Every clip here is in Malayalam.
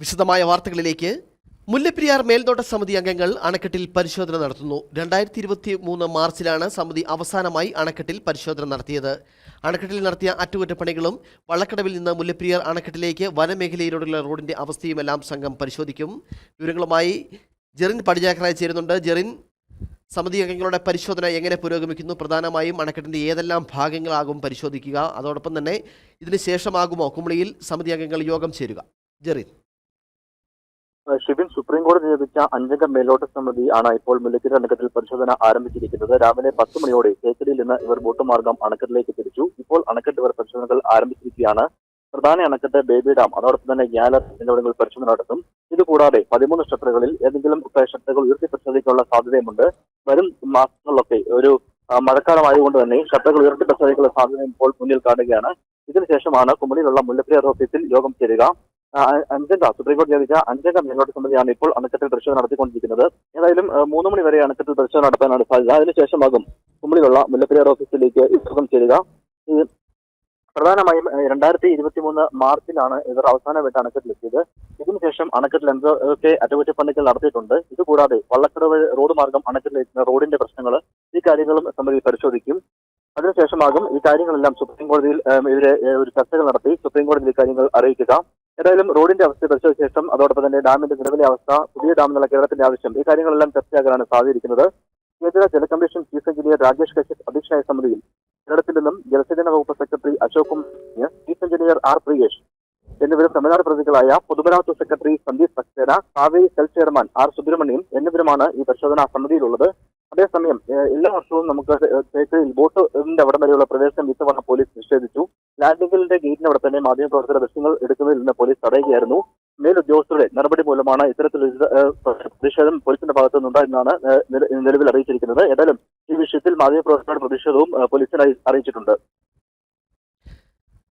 വിശദമായ വാർത്തകളിലേക്ക് മുല്ലപ്പെരിയാർ മേൽനോട്ട സമിതി അംഗങ്ങൾ അണക്കെട്ടിൽ പരിശോധന നടത്തുന്നു. രണ്ടായിരത്തി ഇരുപത്തി മൂന്ന് മാർച്ചിലാണ് സമിതി അവസാനമായി അണക്കെട്ടിൽ പരിശോധന നടത്തിയത്. അണക്കെട്ടിൽ നടത്തിയ അറ്റകുറ്റപ്പണികളും വള്ളക്കടവിൽ നിന്ന് മുല്ലപ്പെരിയാർ അണക്കെട്ടിലേക്ക് വനമേഖലയിലൂടെയുള്ള റോഡിന്റെ അവസ്ഥയുമെല്ലാം സംഘം പരിശോധിക്കും. വിവരങ്ങളുമായി ജെറിൻ പടിഞ്ഞാക്കറായി ചേരുന്നുണ്ട്. ജെറിൻ സമിതി അംഗങ്ങളുടെ പരിശോധന എങ്ങനെ പുരോഗമിക്കുന്നു? പ്രധാനമായും അണക്കെട്ടിന്റെ ഏതെല്ലാം ഭാഗങ്ങളാകും പരിശോധിക്കുക. അതോടൊപ്പം തന്നെ ഇതിന് ശേഷമാകുമോ? കുമളിയിൽ സമിതി അംഗങ്ങൾ യോഗം ചേരുക. ജെറിൻ. ഷിബിൻ സുപ്രീം കോടതി നിയമിച്ച അഞ്ചംഗ മേലോട്ട സമിതി ആണ് ഇപ്പോൾ മുല്ലക്കര അണക്കെട്ടിൽ പരിശോധന ആരംഭിച്ചിരിക്കുന്നത്. രാവിലെ പത്ത് മണിയോടെ തേക്കടിയിൽ നിന്ന് ഇവർ ബോട്ട് മാർഗം അണക്കെട്ടിലേക്ക് തിരിച്ചു. ഇപ്പോൾ അണക്കെട്ട് ഇവർ പരിശോധനകൾ ആരംഭിച്ചിരിക്കുകയാണ്. പ്രധാന അണക്കെട്ട് ബേബി ഡാം അതോടൊപ്പം തന്നെ ഗ്യാലർ എന്നിവിടങ്ങളിൽ പരിശോധന നടത്തും. ഇതുകൂടാതെ പതിമൂന്ന് ഷട്ടറുകളിൽ ഏതെങ്കിലും ഷട്ടറുകൾ ഉയർത്തി പരിശോധിക്കാനുള്ള സാധ്യതയുമുണ്ട്. വരും മാസങ്ങളിലൊക്കെ ഒരു മഴക്കാലമായതുകൊണ്ട് തന്നെ ഷട്ടറുകൾ ഉയർത്തി പരിശോധിക്കാനുള്ള സാധ്യത ഇപ്പോൾ മുന്നിൽ കാണുകയാണ്. ഇതിനുശേഷമാണ് കുമളിയിലുള്ള മുല്ലപ്പെരിയാർ ഓഫീസിൽ യോഗം ചേരുക. അഞ്ചംഗ സുപ്രീം കോടതി നിയമിച്ച അഞ്ചംഗ മേൽനോട്ട ഇപ്പോൾ അണക്കെട്ടിൽ പരിശോധന നടത്തിക്കൊണ്ടിരിക്കുന്നത്. ഏതായാലും മൂന്ന് മണി വരെ അണക്കെട്ടിൽ പരിശോധന നടത്താനാണ് സാധ്യത. അതിനുശേഷമാകും കുമ്പളിയുള്ള മുല്ലപ്പെരിയാർ ഓഫീസിലേക്ക് യോഗം ചേരുക. പ്രധാനമായും രണ്ടായിരത്തി ഇരുപത്തി മൂന്ന് മാർച്ചിലാണ് ഇവർ അവസാനമായിട്ട് അണക്കെട്ടിലെത്തിയത്. ഇതിനുശേഷം അണക്കെട്ടിൽ എന്തൊക്കെ അറ്റകുറ്റപ്പണികൾ നടത്തിയിട്ടുണ്ട്. ഇതുകൂടാതെ വള്ളക്കടവ് റോഡ് മാർഗം അണക്കെട്ടിലെത്തുന്ന റോഡിന്റെ പ്രശ്നങ്ങൾ ഈ കാര്യങ്ങളും സമിതി പരിശോധിക്കും. അതിനുശേഷമാകും ഈ കാര്യങ്ങളെല്ലാം സുപ്രീം കോടതിയിൽ ഇവരെ ഒരു ചർച്ചകൾ നടത്തി സുപ്രീം കോടതിയിൽ കാര്യങ്ങൾ അറിയിക്കുക. ഏതായാലും റോഡിന്റെ അവസ്ഥ പരിശോധിച്ച ശേഷം അതോടൊപ്പം തന്നെ ഡാമിന്റെ നിലവിലെ അവസ്ഥ പുതിയ ഡാം എന്നുള്ള കേരളത്തിന്റെ ആവശ്യം ഈ കാര്യങ്ങളെല്ലാം ചർച്ചയാകാനാണ് സാധ്യതയിരിക്കുന്നത് കേന്ദ്ര ജലകമ്മീഷൻ ചീഫ് എഞ്ചിനീയർ രാജേഷ് കശ്യപ് അധ്യക്ഷനായ സമിതിയിൽ കേരളത്തിൽ നിന്നും ജലസേചന വകുപ്പ് secretary Ashok Kumar chief engineer R Priyesh എന്നിവരും തമിഴ്നാട് പ്രതികളായ പൊതുമരാമത്ത് secretary Sandeep Saxena Kaveri cell chairman R Subramaniam എന്നിവരുമാണ് ഈ പരിശോധനാ സമിതിയിലുള്ളത്. അതേസമയം എല്ലാ വർഷവും നമുക്ക് തേക്കയിൽ ബോട്ടിന്റെ അവിടം വരെയുള്ള പ്രവേശനം ഇത്തവണ പോലീസ് നിഷേധിച്ചു. ലാൻഡിംഗിന്റെ ഗേറ്റിന് അവിടെ തന്നെ മാധ്യമപ്രവർത്തകരുടെ ദൃശ്യങ്ങൾ എടുക്കുന്നതിൽ നിന്ന് പോലീസ് തടയുകയായിരുന്നു. മേലുദ്യോഗസ്ഥരുടെ നടപടി മൂലമാണ് ഇത്തരത്തിലൊരു പ്രതിഷേധം പോലീസിന്റെ ഭാഗത്തു നിന്നുണ്ടായെന്നാണ് നിലവിൽ അറിയിച്ചിരിക്കുന്നത്. ഏതായാലും ഈ വിഷയത്തിൽ മാധ്യമപ്രവർത്തകരുടെ പ്രതിഷേധവും പോലീസിനായി അറിയിച്ചിട്ടുണ്ട്.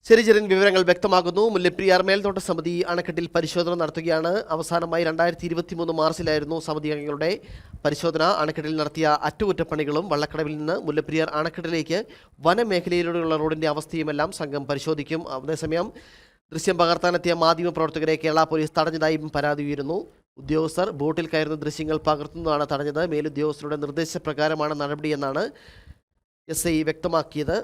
ശരി ജെറിൻ വിവരങ്ങൾ വ്യക്തമാകുന്നു മുല്ലപ്പെരിയാർ മേൽനോട്ട സമിതി അണക്കെട്ടിൽ പരിശോധന നടത്തുകയാണ്. അവസാനമായി രണ്ടായിരത്തി ഇരുപത്തി മൂന്ന് മാർച്ചിലായിരുന്നു സമിതി അംഗങ്ങളുടെ പരിശോധന. അണക്കെട്ടിൽ നടത്തിയ അറ്റകുറ്റപ്പണികളും വള്ളക്കടവിൽ നിന്ന് മുല്ലപ്പെരിയാർ അണക്കെട്ടിലേക്ക് വനമേഖലയിലൂടെയുള്ള റോഡിന്റെ അവസ്ഥയുമെല്ലാം സംഘം പരിശോധിക്കും. അതേസമയം ദൃശ്യം പകർത്താനെത്തിയ മാധ്യമപ്രവർത്തകരെ കേരള പോലീസ് തടഞ്ഞതായും പരാതി ഉയരുന്നു. ഉദ്യോഗസ്ഥർ ബോട്ടിൽ കയറുന്ന ദൃശ്യങ്ങൾ പകർത്തുന്നതാണ് തടഞ്ഞത്. മേലുദ്യോഗസ്ഥരുടെ നിർദ്ദേശപ്രകാരമാണ് നടപടിയെന്നാണ് എസ് ഐ വ്യക്തമാക്കിയത്.